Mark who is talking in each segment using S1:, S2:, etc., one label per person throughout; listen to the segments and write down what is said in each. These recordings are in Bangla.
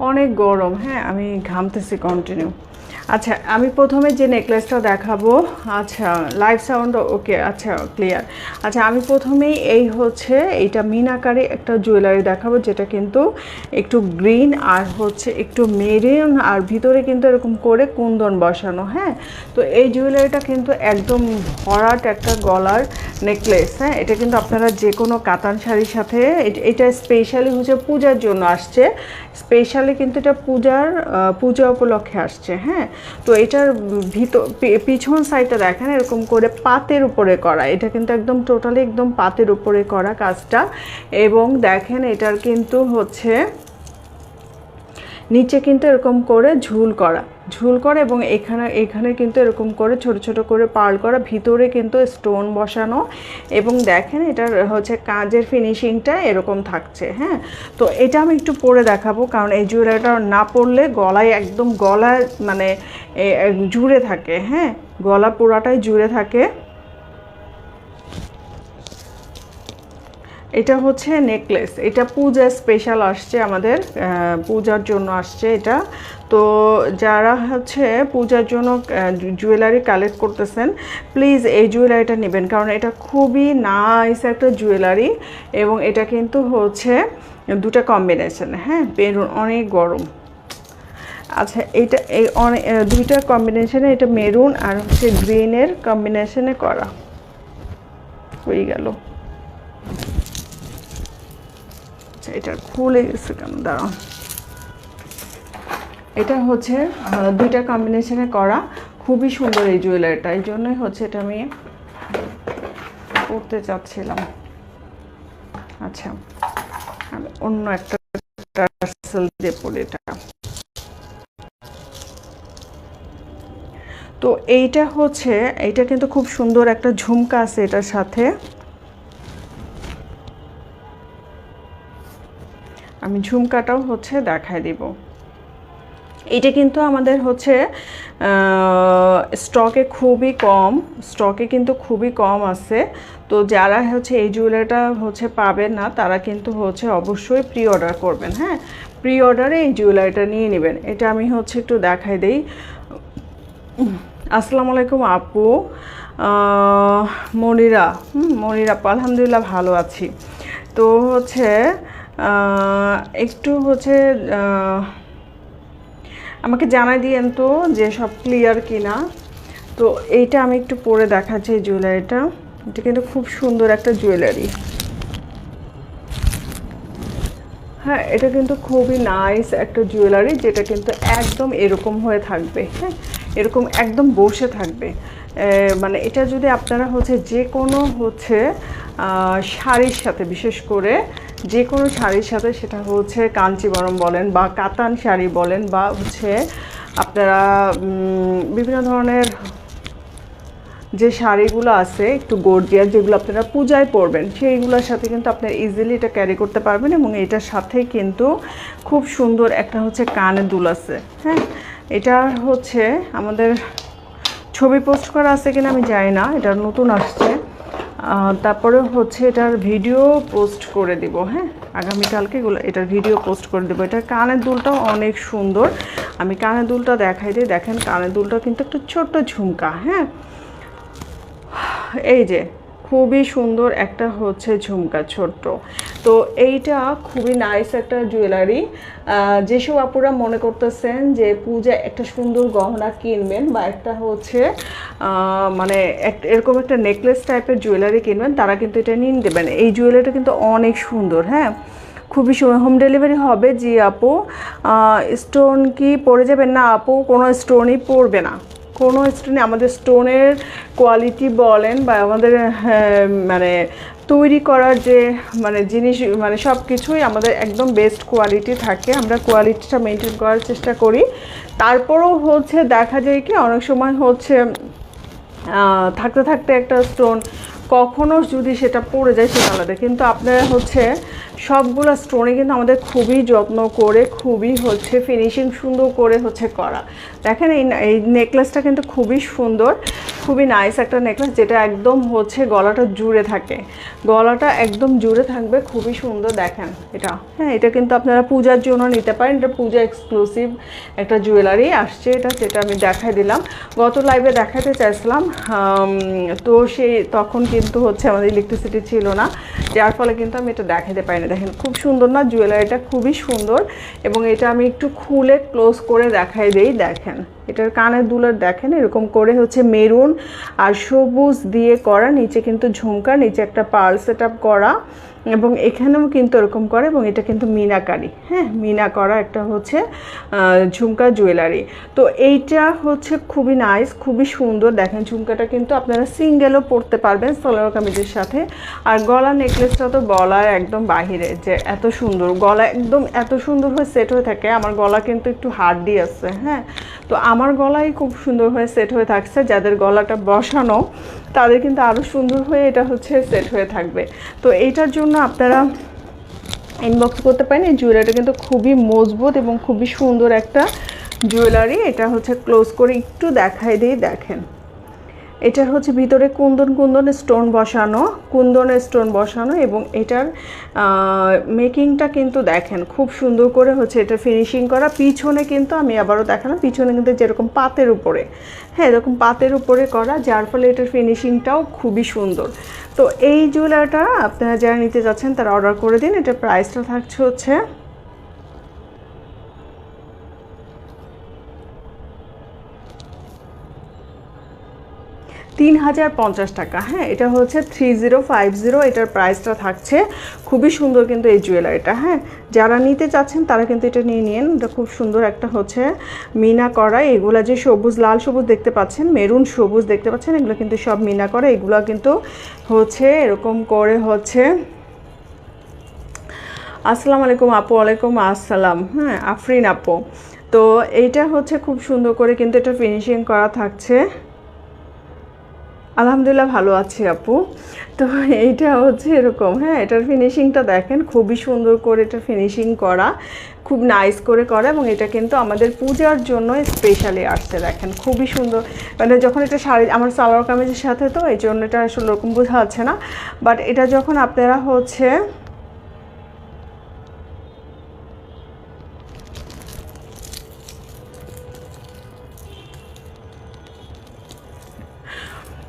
S1: অনেক গরম হ্যাঁ আমি ঘামতেছি কন্টিনিউ আচ্ছা আমি প্রথমে যে নেকলেসটা দেখাবো আচ্ছা লাইভ সাউন্ড ওকে আচ্ছা ক্লিয়ার আচ্ছা আমি প্রথমেই এই হচ্ছে, এইটা মিনাকারি একটা জুয়েলারি দেখাবো, যেটা কিন্তু একটু গ্রিন আর হচ্ছে একটু মেরিন আর ভিতরে কিন্তু এরকম করে কুন্দন বসানো হ্যাঁ? তো এই জুয়েলারিটা কিন্তু একদম ভরাট একটা গলার নেকলেস হ্যাঁ? এটা কিন্তু আপনারা যে কোনো কাতান শাড়ির সাথে, এটা স্পেশালি হচ্ছে পূজার জন্য আসছে স্পেশালি কিন্তু এটা পূজার পূজা উপলক্ষে আসছে হ্যাঁ? তো এটার ভিতর পিছন সাইডটা দেখেন, এরকম করে পাতের উপরে করা। এটা কিন্তু একদম টোটালি একদম পাতের উপরে করা কাজটা। এবং দেখেন, এটার কিন্তু হচ্ছে নিচে কিন্তু এরকম করে ঝুল করা ঝুল করা এবং এখানে এখানে কিন্তু এরকম করে ছোট ছোট করে পার্ল করা, ভিতরে কিন্তু স্টোন বসানো এবং দেখেন এটার হচ্ছে কাজের ফিনিশিংটা এরকম থাকছে হ্যাঁ? তো এটা আমি একটু পরে দেখাবো কারণ এই জুয়েলারিটা না পরলে গলায় একদম গলায় মানে জুড়ে থাকে হ্যাঁ? গলা পোড়াটাই জুড়ে থাকে। এটা হচ্ছে নেকলেস এটা পূজা স্পেশাল আসছে আমাদের পূজার জন্য আসছে এটা। তো যারা হচ্ছে পূজার জন্য জুয়েলারি কালেক্ট করতেছেন প্লিজ এই জুয়েলারিটা নেবেন। কারণ এটা খুবই নাইস একটা জুয়েলারি এবং এটা কিন্তু হচ্ছে দুটা কম্বিনেশন হ্যাঁ? বেরুন, অনেক গরম। আচ্ছা এটা এই অনেক দুইটা কম্বিনেশনে এটা মেরুন আর হচ্ছে গ্রিনের কম্বিনেশনে করা। হয়ে গেল। আচ্ছা এটা খুলে গেছে কেন দাঁড়াও। এটা হচ্ছে দুইটা কম্বিনেশনে করা। খুবই সুন্দর এই জুয়েলারিটা এই জন্যই হচ্ছে এটা আমি করতে চাচ্ছিলাম। আচ্ছা অন্য একটা এটা। তো এইটা হচ্ছে, এইটা কিন্তু খুব সুন্দর একটা ঝুমকা আছে এটার সাথে। আমি ঝুমকাটাও হচ্ছে দেখায় দিব। এটা কিন্তু আমাদের হচ্ছে স্টকে খুবই কম স্টকে কিন্তু খুবই কম আছে। তো যারা হচ্ছে এই জুয়েলারিটা হচ্ছে পাবেন না তারা কিন্তু হচ্ছে অবশ্যই প্রি অর্ডার করবেন হ্যাঁ? প্রি অর্ডারে এই জুয়েলারিটা নিয়ে নেবেন। এটা আমি হচ্ছে একটু দেখাই দেই। আসসালামু আলাইকুম আপু। মনিরা হুম, মনিরা আপু আলহামদুলিল্লাহ ভালো আছি। তো হচ্ছে একটু হচ্ছে আমাকে জানাই দিয়েন তো যে সব ক্লিয়ার কিনা। তো এইটা আমি একটু পরে দেখাচ্ছি এই জুয়েলারিটা এটা কিন্তু খুব সুন্দর একটা জুয়েলারি হ্যাঁ এটা কিন্তু খুবই নাইস একটা জুয়েলারি যেটা কিন্তু একদম এরকম হয়ে থাকবে। হ্যাঁ এরকম একদম বসে থাকবে। মানে এটা যদি আপনারা হচ্ছে যে কোনো হচ্ছে শাড়ির সাথে, বিশেষ করে যে কোনো শাড়ির সাথে সেটা হচ্ছে কাঞ্চিবরম বলেন বা কাতান শাড়ি বলেন বা হচ্ছে আপনারা বিভিন্ন ধরনের যে শাড়িগুলো আছে, একটু গর্জিয়াস যেগুলো আপনারা পূজায় পরবেন, সেইগুলোর সাথে কিন্তু আপনারা ইজিলি এটা ক্যারি করতে পারবেন এবং এটার সাথে কিন্তু খুব সুন্দর একটা হচ্ছে কানের দুল আছে। হ্যাঁ এটা হচ্ছে আমাদের ছবি পোস্ট করা আছে কিনা আমি জানি না, এটা নতুন আসছে। তারপরে হচ্ছে এটার ভিডিও পোস্ট করে দিব হ্যাঁ? আগামীকালকে এগুলো, এটার ভিডিও পোস্ট করে দেবো। এটার কানের দুলটাও অনেক সুন্দর। আমি কানের দুলটা দেখাই দিই। দেখেন, কানের দুলটা কিন্তু একটা ছোট্ট ঝুমকা হ্যাঁ? এই যে, খুবই সুন্দর একটা হচ্ছে ঝুমকা, ছোট্ট। তো এইটা খুবই নাইস একটা জুয়েলারি যেসব আপুরা মনে করতেছেন যে পূজা একটা সুন্দর গহনা কিনবেন বা একটা হচ্ছে মানে এরকম একটা নেকলেস টাইপের জুয়েলারি কিনবেন তারা কিন্তু এটা নিয়ে দেবেন এই জুয়েলারিটা কিন্তু অনেক সুন্দর হ্যাঁ? খুবই হোম ডেলিভারি হবে জি আপু। স্টোন কি পড়ে যাবেন? না আপু কোনো স্টোনই পড়বে না। কোনো স্টোনে আমাদের স্টোনের কোয়ালিটি বলেন বা আমাদের হ্যাঁ, মানে তৈরি করার যে মানে জিনিস মানে সব কিছুই আমাদের একদম বেস্ট কোয়ালিটি থাকে। আমরা কোয়ালিটিটা মেনটেন করার চেষ্টা করি। তারপরও হচ্ছে দেখা যায় কি, অনেক সময় হচ্ছে থাকতে থাকতে একটা স্টোন কখনো যদি সেটা পড়ে যায়, সেটা আলাদা। কিন্তু আপনারা হচ্ছে সবগুলো স্টোনে কিন্তু আমাদের খুবই যত্ন করে, খুবই হচ্ছে ফিনিশিং সুন্দর করে হচ্ছে করা। দেখেন এই এই নেকলেসটা কিন্তু খুবই সুন্দর, খুবই নাইস একটা নেকলেস যেটা একদম হচ্ছে গলাটা জুড়ে থাকে। গলাটা একদম জুড়ে থাকবে, খুবই সুন্দর, দেখেন এটা। হ্যাঁ এটা কিন্তু আপনারা পূজার জন্য নিতে পারেন, এটা পূজা এক্সক্লুসিভ একটা জুয়েলারি আসছে এটা, যেটা আমি দেখাই দিলাম। গত লাইভে দেখাতে চাইছিলাম তো সেই তখন কিন্তু হচ্ছে আমাদের ইলেকট্রিসিটি ছিল না, যার ফলে কিন্তু আমি এটা দেখাতে পারি দেখেন, খুব সুন্দর না? জুয়েলারিটা খুবই সুন্দর এবং এটা আমি একটু খুলে ক্লোজ করে দেখাই দেই, দেখেন। এটার কানের দুলার দেখেন, এরকম করে হচ্ছে মেরুন আর সবুজ দিয়ে করা, নিচে কিন্তু ঝুমকা, নিচে একটা পার্ল সেট করা। এবং এখানেও কিন্তু এরকম করে এবং এটা কিন্তু মিনাকারি। হ্যাঁ মিনা করা একটা হচ্ছে ঝুমকা জুয়েলারি। তো এইটা হচ্ছে খুবই নাইস খুবই সুন্দর। দেখেন ঝুমকাটা কিন্তু আপনারা সিঙ্গেলও পরতে পারবেন সালোয়ার কামিজের সাথে। আর গলা নেকলেসটা তো বলার একদম বাহিরে যে এত সুন্দর। গলা একদম এত সুন্দর হয়ে সেট হয়ে থাকে। আমার গলা কিন্তু একটু হার্ডি আছে হ্যাঁ। তো আমার গলাই খুব সুন্দর হয়ে সেট হয়ে থাকছে। যাদের গলাটা বসানো তাদের কিন্তু আরও সুন্দর হয়ে এটা হচ্ছে সেট হয়ে থাকবে। তো এইটার জন্য আপনারা ইনবক্স করতে পারেন। এই জুয়েলারিটা কিন্তু খুবই মজবুত এবং খুবই সুন্দর একটা জুয়েলারি এটা হচ্ছে ক্লোজ করে একটু দেখাই দিয়ে দেখেন। এটার হচ্ছে ভিতরে কুন্দন কুন্দন স্টোন বসানো কুন্দনের স্টোন বসানো এবং এটার মেকিংটা কিন্তু দেখেন খুব সুন্দর করে হচ্ছে এটা ফিনিশিং করা। পিছনে কিন্তু আমি আবারও দেখালাম, পিছনে কিন্তু যেরকম পাতের উপরে হ্যাঁ এরকম পাতের উপরে করা, যার ফলে এটার ফিনিশিংটাও খুবই সুন্দর। তো এই জুয়েলারিটা আপনারা যারা নিতে যাচ্ছেন তারা অর্ডার করে দিন, এটার প্রাইসটা থাকছে হচ্ছে তিন হাজার পঞ্চাশ টাকা। হ্যাঁ এটা হচ্ছে থ্রি জিরো ফাইভ জিরো, এটার প্রাইসটা থাকছে। খুবই সুন্দর কিন্তু এই জুয়েলারিটা হ্যাঁ। যারা নিতে চাচ্ছেন, তারা কিন্তু এটা নিয়ে নিন। এটা খুব সুন্দর একটা হচ্ছে মিনা করা। এগুলা যে সবুজ, লাল সবুজ দেখতে পাচ্ছেন, মেরুন সবুজ দেখতে পাচ্ছেন, এগুলো কিন্তু সব মিনা করা। এগুলো কিন্তু হচ্ছে এরকম করে হচ্ছে আসসালামু আলাইকুম আপু, ওয়ালাইকুম আসসালাম। হ্যাঁ আফরিন আপু। তো এইটা হচ্ছে খুব সুন্দর করে কিন্তু এটা ফিনিশিং করা থাকছে। আলহামদুলিল্লাহ ভালো আছি আপু। তো এইটা হচ্ছে এরকম হ্যাঁ এটার ফিনিশিংটা দেখেন, খুবই সুন্দর করে এটা ফিনিশিং করা, খুব নাইস করে করা এবং এটা কিন্তু আমাদের পূজার জন্য স্পেশালি আসছে, দেখেন, খুবই সুন্দর। মানে যখন এটা শাড়ি, আমার সালোয়ার কামিজের সাথে তো, এই জন্য এটা আসলে ওরকম বোঝা যাচ্ছে না। বাট এটা যখন আপনারা হচ্ছে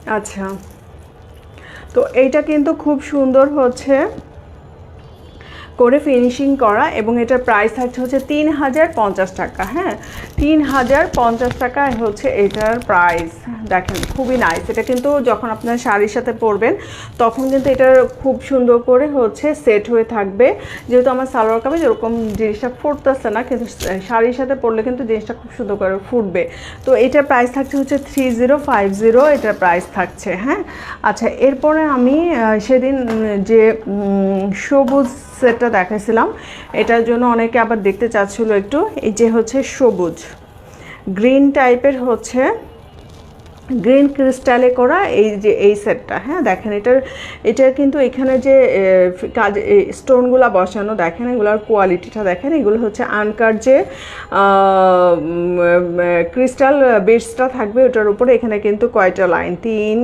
S1: আচ্ছা। তো এইটা কিন্তু খুব সুন্দর হচ্ছে। করে ফিনিশিং করা এবং এটার প্রাইস থাকছে হচ্ছে তিন হাজার পঞ্চাশ টাকা হ্যাঁ? তিন হাজার পঞ্চাশ টাকা হচ্ছে এটার প্রাইস দেখেন, খুবই নাইস এটা কিন্তু যখন আপনার শাড়ির সাথে পরবেন, তখন কিন্তু এটার খুব সুন্দর করে হচ্ছে সেট হয়ে থাকবে। যেহেতু আমার সালোয়ার কামিজ এরকম জিনিসটা ফুটতেছে না, কিন্তু শাড়ির সাথে পরলে কিন্তু জিনিসটা খুব সুন্দর করে ফুটবে। তো এটার প্রাইস থাকছে হচ্ছে থ্রি জিরো ফাইভ জিরো, এটার প্রাইস থাকছে হ্যাঁ? আচ্ছা এরপরে আমি সেদিন যে সবুজ সেটটা দেখাইছিলাম। এটার জন্য অনেকে আবার দেখতে চাচ্ছিল একটু। এই যে হচ্ছে সবুজ। গ্রিন টাইপের হচ্ছে গ্রিন ক্রিস্টালে করা এই যে, এই সেটটা হ্যাঁ দেখেন এটার এটা কিন্তু এখানে যে কাজ স্টোনগুলো বসানো, দেখেন এগুলোর কোয়ালিটিটা দেখেন, এগুলো হচ্ছে আনকার যে ক্রিস্টাল বেডসটা থাকবে ওটার উপরে, এখানে কিন্তু কয়টা লাইন, তিন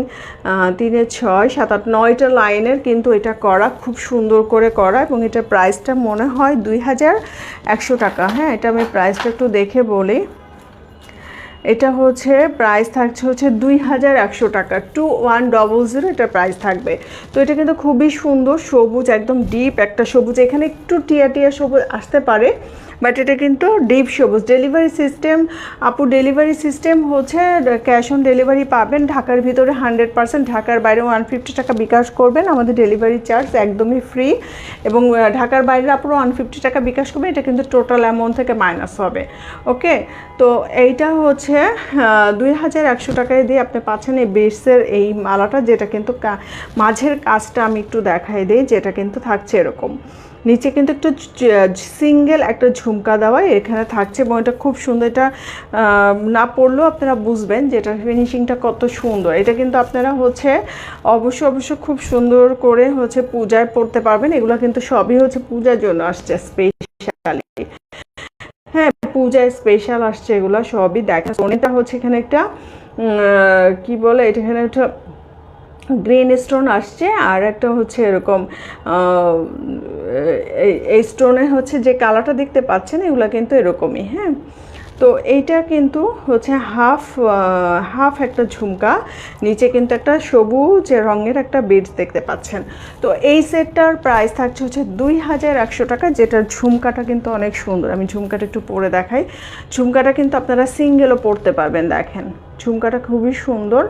S1: তিনে ছয়, সাত, আট, নয়টা লাইনের কিন্তু এটা করা, খুব সুন্দর করে করা এবং এটার প্রাইসটা মনে হয় দুই হাজার একশো টাকা হ্যাঁ এটা আমি প্রাইসটা একটু দেখে বলি। এটা হচ্ছে প্রাইস থাকছে হচ্ছে দুই হাজার একশো টাকা টু ওয়ান ডবল জিরো এটা প্রাইস থাকবে। তো এটা কিন্তু খুবই সুন্দর, সবুজ, একদম ডিপ একটা সবুজ, এখানে একটু টিয়া টিয়া সবুজ আসতে পারে। বাট এটা কিন্তু ডিপ সবুজ। ডেলিভারি সিস্টেম আপু ডেলিভারি সিস্টেম হচ্ছে ক্যাশ অন ডেলিভারি পাবেন। ঢাকার ভিতরে হান্ড্রেড পার্সেন্ট ঢাকার বাইরে ওয়ান ফিফটি টাকা বিকাশ করবেন। আমাদের ডেলিভারি চার্জ একদমই ফ্রি এবং ঢাকার বাইরে আপুরো ওয়ান ফিফটি টাকা বিকাশ করবেন। এটা কিন্তু টোটাল অ্যামাউন্ট থেকে মাইনাস হবে। ওকে তো এইটা হচ্ছে দুই হাজার একশো টাকায় দিয়ে আপনি পাচ্ছেন এই বেসের এই মালাটা, যেটা কিন্তু মাঝের কাজটা আমি একটু দেখাই দিই, যেটা কিন্তু থাকছে এরকম। নিচে কিন্তু একটু সিঙ্গেল একটা ঝুমকা দেওয়া এখানে থাকছে এবং এটা খুব সুন্দর, এটা না পড়লেও আপনারা বুঝবেন যে এটার ফিনিশিংটা কত সুন্দর। এটা কিন্তু আপনারা হচ্ছে অবশ্য অবশ্য খুব সুন্দর করে হচ্ছে পূজায় পড়তে পারবেন। এগুলো কিন্তু সবই হচ্ছে পূজার জন্য আসছে স্পেশালি হ্যাঁ পূজায় স্পেশাল আসছে এগুলো, সবই দেখা। সোনিটা হচ্ছে এখানে একটা কি বলে, এটা এখানে একটা গ্রিন স্টোন আসছে, আর একটা হচ্ছে এরকম এই- স্টোনে হচ্ছে যে কালারটা দেখতে পাচ্ছেন, এগুলো কিন্তু এরকমই হ্যাঁ? তো এইটা কিন্তু হচ্ছে হাফ হাফ একটা ঝুমকা, নিচে কিন্তু একটা সবুজ রঙের একটা বিডস দেখতে পাচ্ছেন। তো এই সেটটার প্রাইস থাকছে হচ্ছে দুই হাজার একশো টাকা, যেটার ঝুমকাটা কিন্তু অনেক সুন্দর। আমি ঝুমকাটা একটু পরে দেখাই। ঝুমকাটা কিন্তু আপনারা সিঙ্গেলও পরতে পারবেন, দেখেন। ঝুমকাটা খুবই সুন্দর।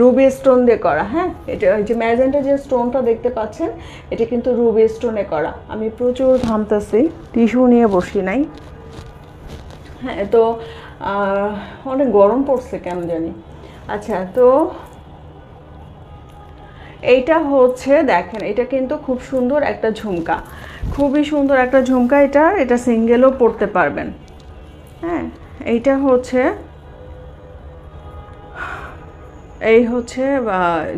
S1: রুবি স্টোন দিয়ে করা হ্যাঁ? এটা ওই যে ম্যাজেন্টা যে স্টোনটা দেখতে পাচ্ছেন, এটা কিন্তু রুবি স্টোনে করা। আমি প্রচুর ঘামতাছি, টিস্যু নিয়ে বসি নাই। হ্যাঁ তো অনেক গরম পড়ছে কেন জানি। আচ্ছা তো এইটা হচ্ছে, দেখেন, এটা কিন্তু খুব সুন্দর একটা ঝুমকা। খুবই সুন্দর একটা ঝুমকা এটা এটা সিঙ্গেলও পরতে পারবেন। হ্যাঁ এইটা হচ্ছে, এই হচ্ছে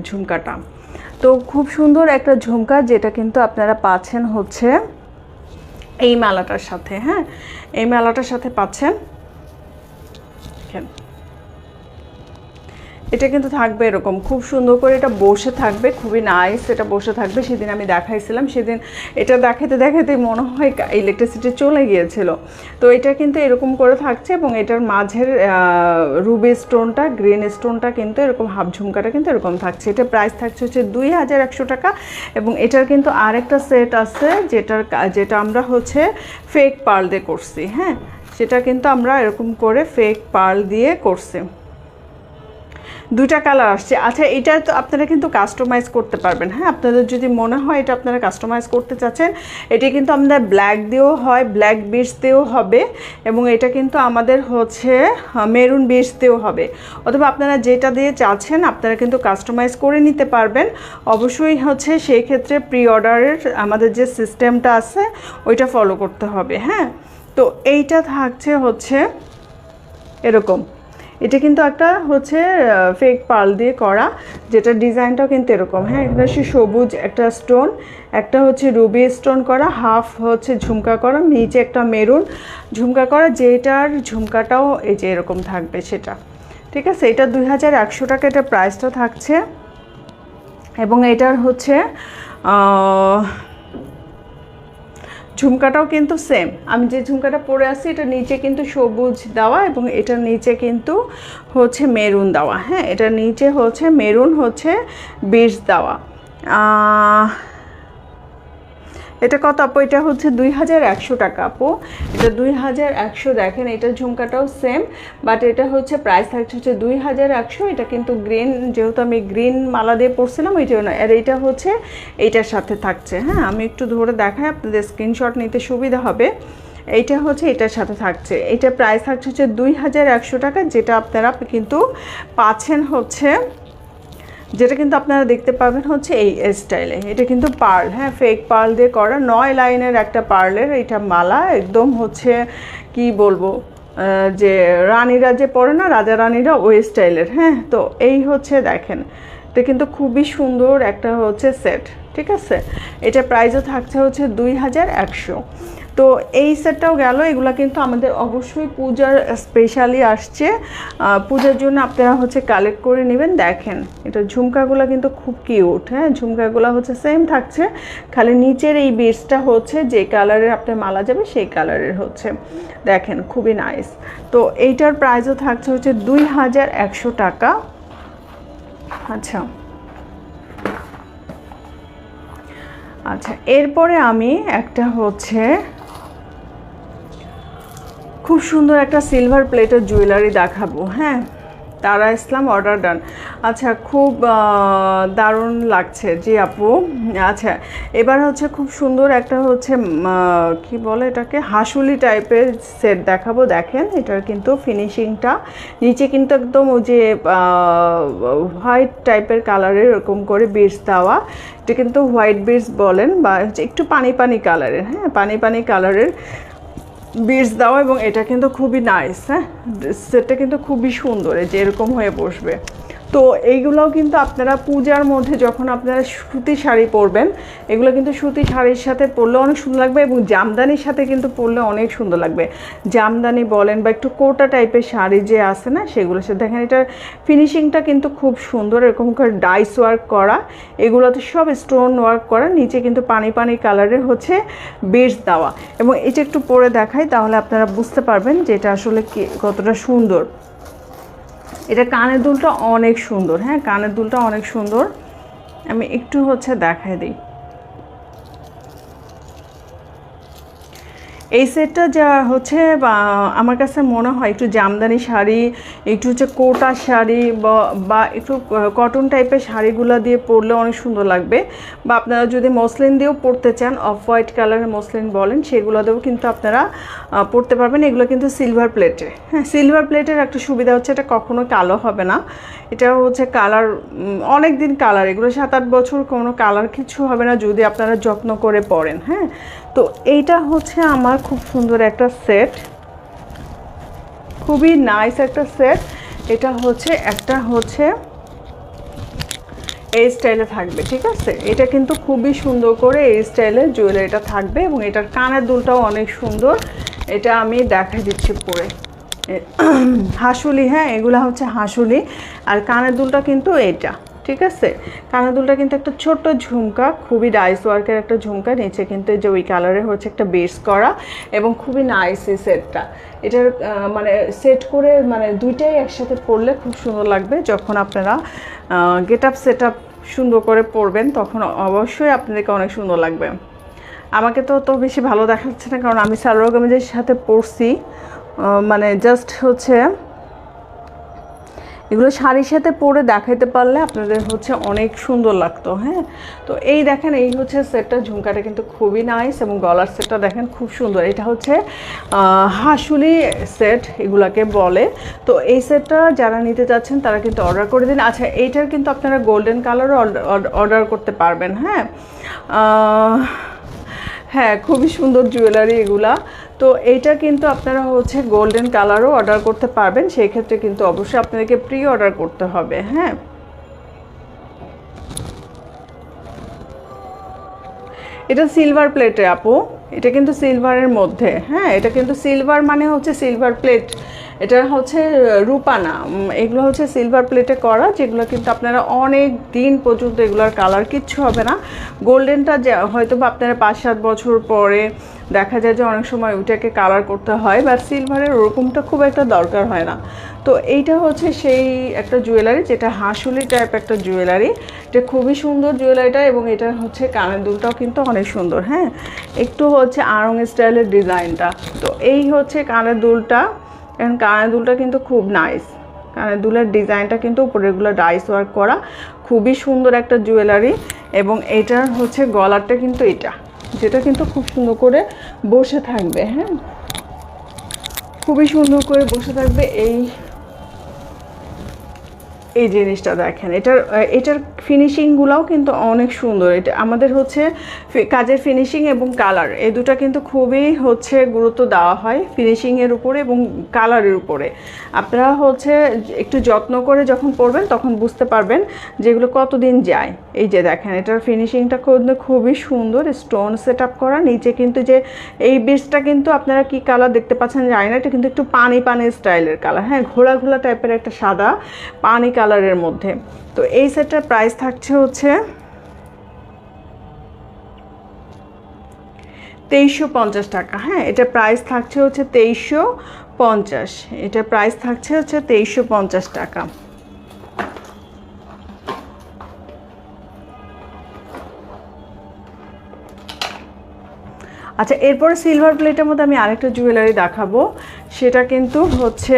S1: ঝুমকাটা। তো খুব সুন্দর একটা ঝুমকা যেটা কিন্তু আপনারা পাচ্ছেন হচ্ছে এই মেলাটার সাথে হ্যাঁ? এই মেলাটার সাথে পাচ্ছেন এটা কিন্তু থাকবে এরকম। খুব সুন্দর করে এটা বসে থাকবে, খুবই নাইস এটা বসে থাকবে। সেদিন আমি দেখাইছিলাম, সেদিন এটা দেখাতে দেখাতে মনে হয় ইলেকট্রিসিটি চলে গিয়েছিল। তো এটা কিন্তু এরকম করে থাকছে এবং এটার মাঝের রুবি স্টোনটা গ্রিন স্টোনটা কিন্তু এরকম হাফ ঝুমকাটা কিন্তু এরকম থাকছে। এটা প্রাইস থাকছে হচ্ছে দুই হাজার একশো টাকা এবং এটার কিন্তু আরেকটা সেট আছে যেটার যেটা আমরা হচ্ছে ফেক পার্ল দিয়ে করছি হ্যাঁ? সেটা কিন্তু আমরা এরকম করে ফেক পার্ল দিয়ে করছি। দুইটা কালার আসছে। আচ্ছা এটা তো আপনারা কিন্তু কাস্টমাইজ করতে পারবেন। হ্যাঁ আপনাদের যদি মনে হয় এটা আপনারা কাস্টমাইজ করতে চাচ্ছেন, এটা কিন্তু আমাদের ব্ল্যাক দিয়েও হয় ব্ল্যাক বিটস দিয়েও হবে এবং এটা কিন্তু আমাদের হচ্ছে মেরুন বিটস দিয়েও হবে। অথবা আপনারা যেটা দিয়ে চাচ্ছেন, আপনারা কিন্তু কাস্টমাইজ করে নিতে পারবেন। অবশ্যই হচ্ছে সেই ক্ষেত্রে প্রি অর্ডারের আমাদের যে সিস্টেমটা আছে, ওইটা ফলো করতে হবে। হ্যাঁ তো এইটা থাকছে হচ্ছে এরকম। এটা কিন্তু একটা হচ্ছে ফেক পাল দিয়ে করা যেটা ডিজাইনটাও কিন্তু এরকম। হ্যাঁ একটা সে সবুজ একটা স্টোন একটা হচ্ছে রুবি স্টোন করা হাফ হচ্ছে ঝুমকা করা, নিচে একটা মেরুন ঝুমকা করা, যেটার ঝুমকাটাও এই যে এরকম থাকবে সেটা। ঠিক আছে? এটা দুই হাজার একশো টাকা, এটা প্রাইসটা থাকছে। এবং এটার হচ্ছে ঝুমকাটাও কিন্তু সেম আমি যে ঝুমকাটা পরে আছি এটা নিচে কিন্তু সবুজ দেওয়া এবং এটা নিচে কিন্তু হচ্ছে মেরুন দেওয়া। হ্যাঁ এটা নিচে হচ্ছে মেরুন হচ্ছে বিষ দেওয়া। এটা কত আপু? এটা হচ্ছে দুই হাজার একশো টাকা আপু। এটা দুই হাজার একশো দেখেন এটার ঝুমকাটাও সেম বাট এটা হচ্ছে প্রাইস থাকছে হচ্ছে দুই হাজার একশো। এটা কিন্তু গ্রিন যেহেতু আমি গ্রিন মালা দিয়ে পরছিলাম, ওই জন্য। আর এইটা হচ্ছে, এইটার সাথে থাকছে। হ্যাঁ আমি একটু ধরে দেখাই, আপনাদের স্ক্রিনশট নিতে সুবিধা হবে। এইটা হচ্ছে, এটার সাথে থাকছে। এটা প্রাইস থাকছে হচ্ছে দুই হাজার একশো টাকা, যেটা আপনারা কিন্তু পাচ্ছেন হচ্ছে যেটা কিন্তু আপনারা দেখতে পাবেন হচ্ছে এই স্টাইলে এটা কিন্তু পার্ল হ্যাঁ ফেক পার্ল দিয়ে করা। নয় লাইনের একটা পার্লের এটা মালা, একদম হচ্ছে কি বলব যে রানীরা যে পরে না, রাজা রানীরা ওই স্টাইলের হ্যাঁ? তো এই হচ্ছে দেখেন, এটা কিন্তু খুবই সুন্দর একটা হচ্ছে সেট ঠিক আছে? এটা প্রাইসও থাকছে হচ্ছে দুই হাজার একশো। তো এই সেটটাও গেল, এগুলো কিন্তু আমাদের অবশ্যই পূজার স্পেশালি আসছে। পূজার জন্য আপনারা হচ্ছে কালেক্ট করে নেবেন। দেখেন, এটা ঝুমকাগুলো কিন্তু খুব কিউট হ্যাঁ? ঝুমকাগুলো হচ্ছে সেম থাকছে, খালি নিচের এই বেসটা হচ্ছে যে কালারের আপনার মালা যাবে, সেই কালারের হচ্ছে। দেখেন, খুবই নাইস তো এইটার প্রাইসও থাকছে হচ্ছে দুই হাজার একশো টাকা। আচ্ছা। আচ্ছা এরপরে আমি একটা হচ্ছে খুব সুন্দর একটা সিলভার প্লেটের জুয়েলারি দেখাবো হ্যাঁ? তারা ইসলাম অর্ডার ডান আচ্ছা খুব দারুণ লাগছে জি আপু। আচ্ছা এবার হচ্ছে খুব সুন্দর একটা হচ্ছে কি বলে এটাকে? হাসুলি টাইপের সেট দেখাবো। দেখেন, এটার কিন্তু ফিনিশিংটা নিচে কিন্তু একদম ওই যে হোয়াইট টাইপের কালারের এরকম করে বিটস দেওয়া। এটা কিন্তু হোয়াইট বিটস বলেন বা হচ্ছে একটু পানি পানি কালারের হ্যাঁ? পানি পানি কালারের বিটস দাও এবং এটা কিন্তু খুবই নাইস হ্যাঁ? সেটটা কিন্তু খুবই সুন্দর যে এরকম হয়ে বসবে। তো এইগুলোও কিন্তু আপনারা পূজার মধ্যে যখন আপনারা সুতি শাড়ি পরবেন, এগুলো কিন্তু সুতি শাড়ির সাথে পরলে অনেক সুন্দর লাগবে এবং জামদানির সাথে কিন্তু পরলে অনেক সুন্দর লাগবে। জামদানি বলেন বা একটু কোটা টাইপের শাড়ি যে আছে না, সেগুলোর সাথে। দেখেন এটার ফিনিশিংটা কিন্তু খুব সুন্দর এরকম করে ডাইস ওয়ার্ক করা। এগুলোতে সব স্টোন ওয়ার্ক করা, নিচে কিন্তু পানি পানি কালারের হচ্ছে বেস দেওয়া। এবং এটা একটু পরে দেখাই, তাহলে আপনারা বুঝতে পারবেন যে এটা আসলে কতটা সুন্দর। এটা কানের দুলটা অনেক সুন্দর হ্যাঁ কানের দুলটা অনেক সুন্দর। আমি একটু হচ্ছে দেখাই দিই। এই সেটটা যা হচ্ছে আমার কাছে মনে হয় একটু জামদানি শাড়ি, একটু হচ্ছে কোটা শাড়ি, বা- একটু কটন টাইপের শাড়িগুলো দিয়ে পরলে অনেক সুন্দর লাগবে। বা আপনারা যদি মসলিন দিয়েও পরতে চান অফ হোয়াইট কালারের মসলিন বলেন, সেগুলো দিয়েও কিন্তু আপনারা পরতে পারবেন। এগুলো কিন্তু সিলভার প্লেটে হ্যাঁ সিলভার প্লেটের একটা সুবিধা হচ্ছে, এটা কখনো কালো হবে না। এটা হচ্ছে কালার অনেক দিন কালার এগুলো সাত আট বছর কোনো কালার কিছু হবে না, যদি আপনারা যত্ন করে পরেন। হ্যাঁ তো এইটা হচ্ছে আমার খুব সুন্দর একটা সেট। খুবই নাইস একটা সেট। এটা হচ্ছে, একটা হচ্ছে এই স্টাইলে থাকবে, ঠিক আছে? এটা কিন্তু খুবই সুন্দর করে এই স্টাইলে জুয়েলারিটা থাকবে এবং এটার কানের দুলটাও অনেক সুন্দর। এটা আমি দেখা দিচ্ছি পরে। হাসুলি হ্যাঁ এগুলা হচ্ছে হাসুলি। আর কানের দুলটা কিন্তু এটা ঠিক আছে? কানের দুলটা কিন্তু একটা ছোট্ট ঝুমকা, খুবই ডাইস ওয়ার্কের একটা ঝুমকা। নিচে কিন্তু যে ওই কালারের হচ্ছে একটা বেস করা এবং খুবই নাইস এই সেটটা এটার মানে সেট করে মানে দুইটাই একসাথে পরলে খুব সুন্দর লাগবে। যখন আপনারা গেট আপ সেট আপ সুন্দর করে পরবেন, তখন অবশ্যই আপনাদেরকে অনেক সুন্দর লাগবে। আমাকে তো তো বেশি ভালো দেখাচ্ছে না, কারণ আমি সালোয়ার কামিজের সাথে পরছি। মানে জাস্ট হচ্ছে এগুলো শাড়ির সাথে পরে দেখাইতে পারলে আপনাদের হচ্ছে অনেক সুন্দর লাগতো হ্যাঁ? তো এই দেখেন, এই হচ্ছে সেটটা। ঝুমকাটা কিন্তু খুবই নাইস এবং গলার সেটটা দেখেন খুব সুন্দর। এটা হচ্ছে হাসুলি সেট এগুলাকে বলে। তো এই সেটটা যারা নিতে চাচ্ছেন, তারা কিন্তু অর্ডার করে দিন। আচ্ছা এইটার কিন্তু আপনারা গোল্ডেন কালারও অর্ডার করতে পারবেন হ্যাঁ? হ্যাঁ খুবই সুন্দর জুয়েলারি এগুলা। তো এইটা কিন্তু আপনারা হচ্ছে গোল্ডেন কালারও অর্ডার করতে পারবেন। সেই ক্ষেত্রে কিন্তু অবশ্যই আপনাদেরকে প্রি অর্ডার করতে হবে হ্যাঁ? এটা সিলভার প্লেটে আপু। এটা কিন্তু সিলভারের মধ্যে হ্যাঁ? এটা কিন্তু সিলভার মানে হচ্ছে সিলভার প্লেট এটা হচ্ছে রূপানা। এগুলো হচ্ছে সিলভার প্লেটে করা, যেগুলো কিন্তু আপনারা অনেক দিন পর্যন্ত এগুলোর কালার কিচ্ছু হবে না। গোল্ডেনটা যে হয়তো বা আপনারা পাঁচ সাত বছর পরে দেখা যায় যে অনেক সময় ওইটাকে কালার করতে হয় বা সিলভারের ওরকমটা খুব একটা দরকার হয় না। তো এইটা হচ্ছে সেই একটা জুয়েলারি যেটা হাঁসুলি টাইপ একটা জুয়েলারি এটা খুবই সুন্দর জুয়েলারিটা এবং এটা হচ্ছে কানের দুলটাও কিন্তু অনেক সুন্দর হ্যাঁ? একটু হচ্ছে আরং স্টাইলের ডিজাইনটা তো এই হচ্ছে কানের দুলটা। এবং কানের দুলটা কিন্তু খুব নাইস কানের দুলের ডিজাইনটা কিন্তু উপরেগুলো ডাইস ওয়ার্ক করা। খুবই সুন্দর একটা জুয়েলারি এবং এটার হচ্ছে গলারটা কিন্তু এটা, যেটা কিন্তু খুব সুন্দর করে বসে থাকবে হ্যাঁ? খুবই সুন্দর করে বসে থাকবে এই এই জিনিসটা দেখেন, এটার এটার ফিনিশিংগুলোও কিন্তু অনেক সুন্দর। এটা আমাদের হচ্ছে কাজের ফিনিশিং এবং কালার এই দুটো কিন্তু খুবই হচ্ছে গুরুত্ব দেওয়া হয় ফিনিশিংয়ের উপরে এবং কালারের উপরে। আপনারা হচ্ছে একটু যত্ন করে যখন পরবেন তখন বুঝতে পারবেন যেগুলো কতদিন যায়। এই যে দেখেন, এটার ফিনিশিংটা কিন্তু খুবই সুন্দর স্টোন সেট আপ করা। নিচে কিন্তু যে এই বীজটা কিন্তু আপনারা কি কালার দেখতে পাচ্ছেন জানি না, এটা কিন্তু একটু পানি পানি স্টাইলের কালার হ্যাঁ ঘোলা ঘোলা টাইপের একটা সাদা, পানি কালারের মধ্যে। তো এই সেটটার প্রাইস থাকছে হচ্ছে তেইশশো পঞ্চাশ টাকা। হ্যাঁ এটা প্রাইস থাকছে হচ্ছে তেইশশো পঞ্চাশ। এটা প্রাইস থাকছে হচ্ছে তেইশশো পঞ্চাশ টাকা। আচ্ছা এরপরে সিলভার প্লেটের মধ্যে আমি আরেকটা জুয়েলারি দেখাবো। সেটা কিন্তু হচ্ছে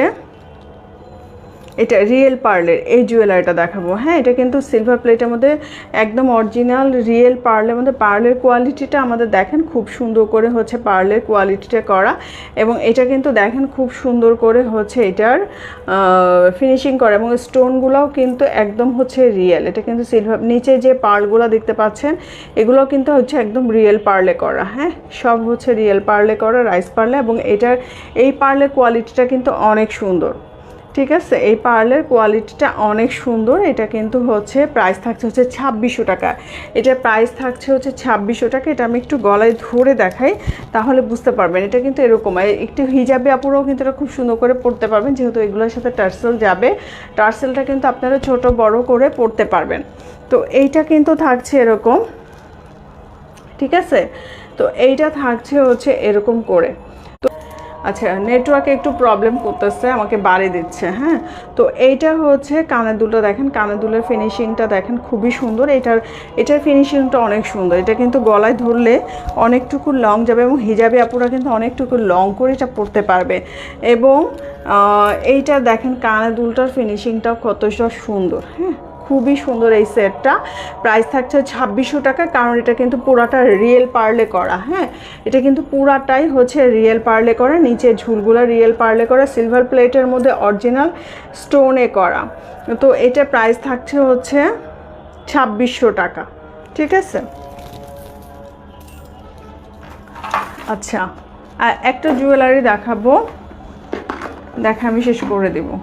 S1: এটা রিয়েল পার্লের এই জুয়েলারিটা দেখাবো। হ্যাঁ এটা কিন্তু সিলভার প্লেটের মধ্যে একদম অরিজিনাল রিয়েল পার্লের মধ্যে পার্লের কোয়ালিটিটা আমাদের দেখেন খুব সুন্দর করে হচ্ছে পার্লের কোয়ালিটিটা করা এবং এটা কিন্তু দেখেন খুব সুন্দর করে হচ্ছে এটার ফিনিশিং করা এবং স্টোনগুলোও কিন্তু একদম হচ্ছে রিয়েল এটা কিন্তু সিলভার নিচে যে পার্লগুলো দেখতে পাচ্ছেন এগুলো কিন্তু হচ্ছে একদম রিয়েল পার্লে করা। হ্যাঁ সব হচ্ছে রিয়েল পার্লে করা রাইস পার্লে এবং এটার এই পার্লের কোয়ালিটিটা কিন্তু অনেক সুন্দর। ঠিক আছে? এই পার্লের কোয়ালিটিটা অনেক সুন্দর। এটা কিন্তু হচ্ছে প্রাইস থাকছে হচ্ছে ছাব্বিশশো টাকা। এটার প্রাইস থাকছে হচ্ছে ছাব্বিশশো টাকা। এটা আমি একটু গলায় ধরে দেখাই, তাহলে বুঝতে পারবেন। এটা কিন্তু এরকম। একটু হিজাবে আপুরাও কিন্তু এটা খুব সুন্দর করে পড়তে পারবেন, যেহেতু এগুলোর সাথে টার্সেল যাবে। টার্সেলটা কিন্তু আপনারা ছোট, বড় করে পড়তে পারবেন। তো এইটা কিন্তু থাকছে এরকম। ঠিক আছে? তো এইটা থাকছে হচ্ছে এরকম করে। আচ্ছা নেটওয়ার্কে একটু প্রবলেম করতেছে, আমাকে বাড়ি দিচ্ছে হ্যাঁ? তো এইটা হচ্ছে কানের দুলটা দেখেন, কানের দুলের ফিনিশিংটা দেখেন, খুবই সুন্দর। এটার এটার ফিনিশিংটা অনেক সুন্দর। এটা কিন্তু গলায় ধরলে অনেকটুকু লং যাবে এবং হিজাবে আপুরা কিন্তু অনেকটুকু লং করে এটা পরতে পারবে। এবং এইটা দেখেন, কানের দুলটার ফিনিশিংটাও কতটা সুন্দর হ্যাঁ? খুবই সুন্দর এই সেটটা। প্রাইস থাকছে ছাব্বিশশো টাকা, কারণ এটা কিন্তু পুরাটা রিয়েল পার্লে করা হ্যাঁ? এটা কিন্তু পুরাটাই হচ্ছে রিয়েল পার্লে করা, নিচে ঝুলগুলো রিয়েল পার্লে করা সিলভার প্লেটের মধ্যে অরিজিনাল স্টোনে করা। তো এটা প্রাইস থাকছে হচ্ছে ছাব্বিশশো টাকা, ঠিক আছে? আচ্ছা একটা জুয়েলারি দেখাবো, দেখা আমি শেষ করে দেবো।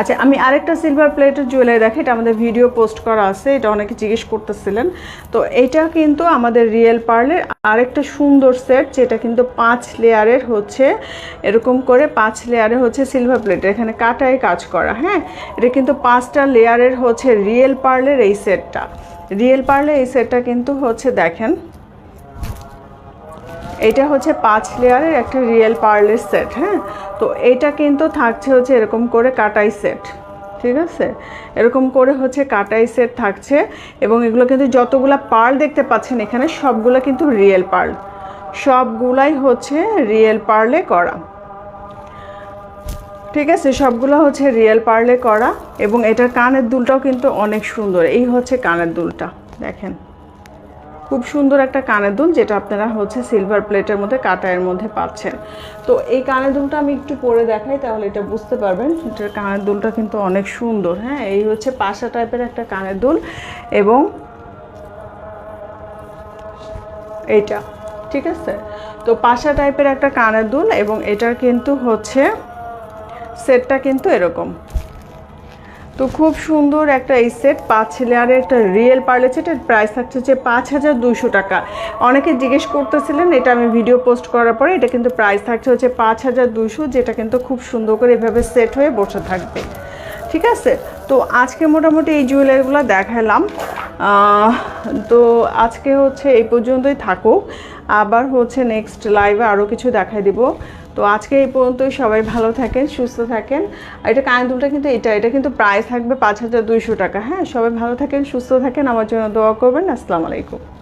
S1: আচ্ছা আমি আরেকটা সিলভার প্লেটের জুয়েলারি দেখি, এটা আমাদের ভিডিও পোস্ট করা আছে, এটা অনেকে জিজ্ঞেস করতেছিলেন। তো এটা কিন্তু আমাদের রিয়েল পার্লের আরেকটা সুন্দর সেট যেটা কিন্তু পাঁচ লেয়ারের হচ্ছে, এরকম করে পাঁচ লেয়ারে হচ্ছে সিলভার প্লেট এখানে কাটায় কাজ করা হ্যাঁ? এটা কিন্তু পাঁচটা লেয়ারের হচ্ছে রিয়েল পার্লের এই সেটটা রিয়েল পার্লের এই সেটটা কিন্তু হচ্ছে দেখেন এটা হচ্ছে পাঁচ লেয়ারের একটা রিয়েল পার্লের সেট হ্যাঁ? তো এটা কিন্তু থাকছে হচ্ছে এরকম করে কাটাই সেট, ঠিক আছে? এরকম করে হচ্ছে কাটাই সেট থাকছে এবং এগুলো কিন্তু যতগুলা পার্ল দেখতে পাচ্ছেন এখানে সবগুলো কিন্তু রিয়েল পার্ল। সবগুলাই হচ্ছে রিয়েল পার্লে করা। ঠিক আছে? সবগুলো হচ্ছে রিয়েল পার্লে করা এবং এটার কানের দুলটাও কিন্তু অনেক সুন্দর। এই হচ্ছে কানের দুলটা, দেখেন। খুব সুন্দর একটা কানের দুল যেটা আপনারা হচ্ছে সিলভার প্লেটের মধ্যে কাটায়ের মধ্যে পাচ্ছেন। তো এই কানের দুলটা আমি একটু পরে দেখাই, তাহলে এটা বুঝতে পারবেন। এটার কানের দুলটা কিন্তু অনেক সুন্দর হ্যাঁ? এই হচ্ছে পাশা টাইপের একটা কানের দুল এবং এইটা, ঠিক আছে? তো পাশা টাইপের একটা কানের দুল এবং এটার কিন্তু হচ্ছে সেটটা কিন্তু এরকম। তো খুব সুন্দর একটা এই সেট পাঁচ লেয়ারের একটা রিয়েল পার্লে সেটের প্রাইস থাকছে হচ্ছে পাঁচ হাজার দুশো টাকা। অনেকে জিজ্ঞেস করতেছিলেন, এটা আমি ভিডিও পোস্ট করার পরে এটা কিন্তু প্রাইস থাকছে হচ্ছে পাঁচ হাজার দুশো যেটা কিন্তু খুব সুন্দর করে এভাবে সেট হয়ে বসে থাকবে। ঠিক আছে? তো আজকে মোটামুটি এই জুয়েলারিগুলো দেখালাম। তো আজকে হচ্ছে এই পর্যন্তই থাকুক। আবার হচ্ছে নেক্সট লাইভে আরও কিছু দেখাই দিব। তো আজকে এই পর্যন্তই, সবাই ভালো থাকেন, সুস্থ থাকেন। আর এটা কানের দুলটা কিন্তু এটা এটা কিন্তু প্রায় থাকবে পাঁচ হাজার দুইশো টাকা। হ্যাঁ সবাই ভালো থাকেন, সুস্থ থাকেন, আমার জন্য দোয়া করবেন। আসসালামু আলাইকুম।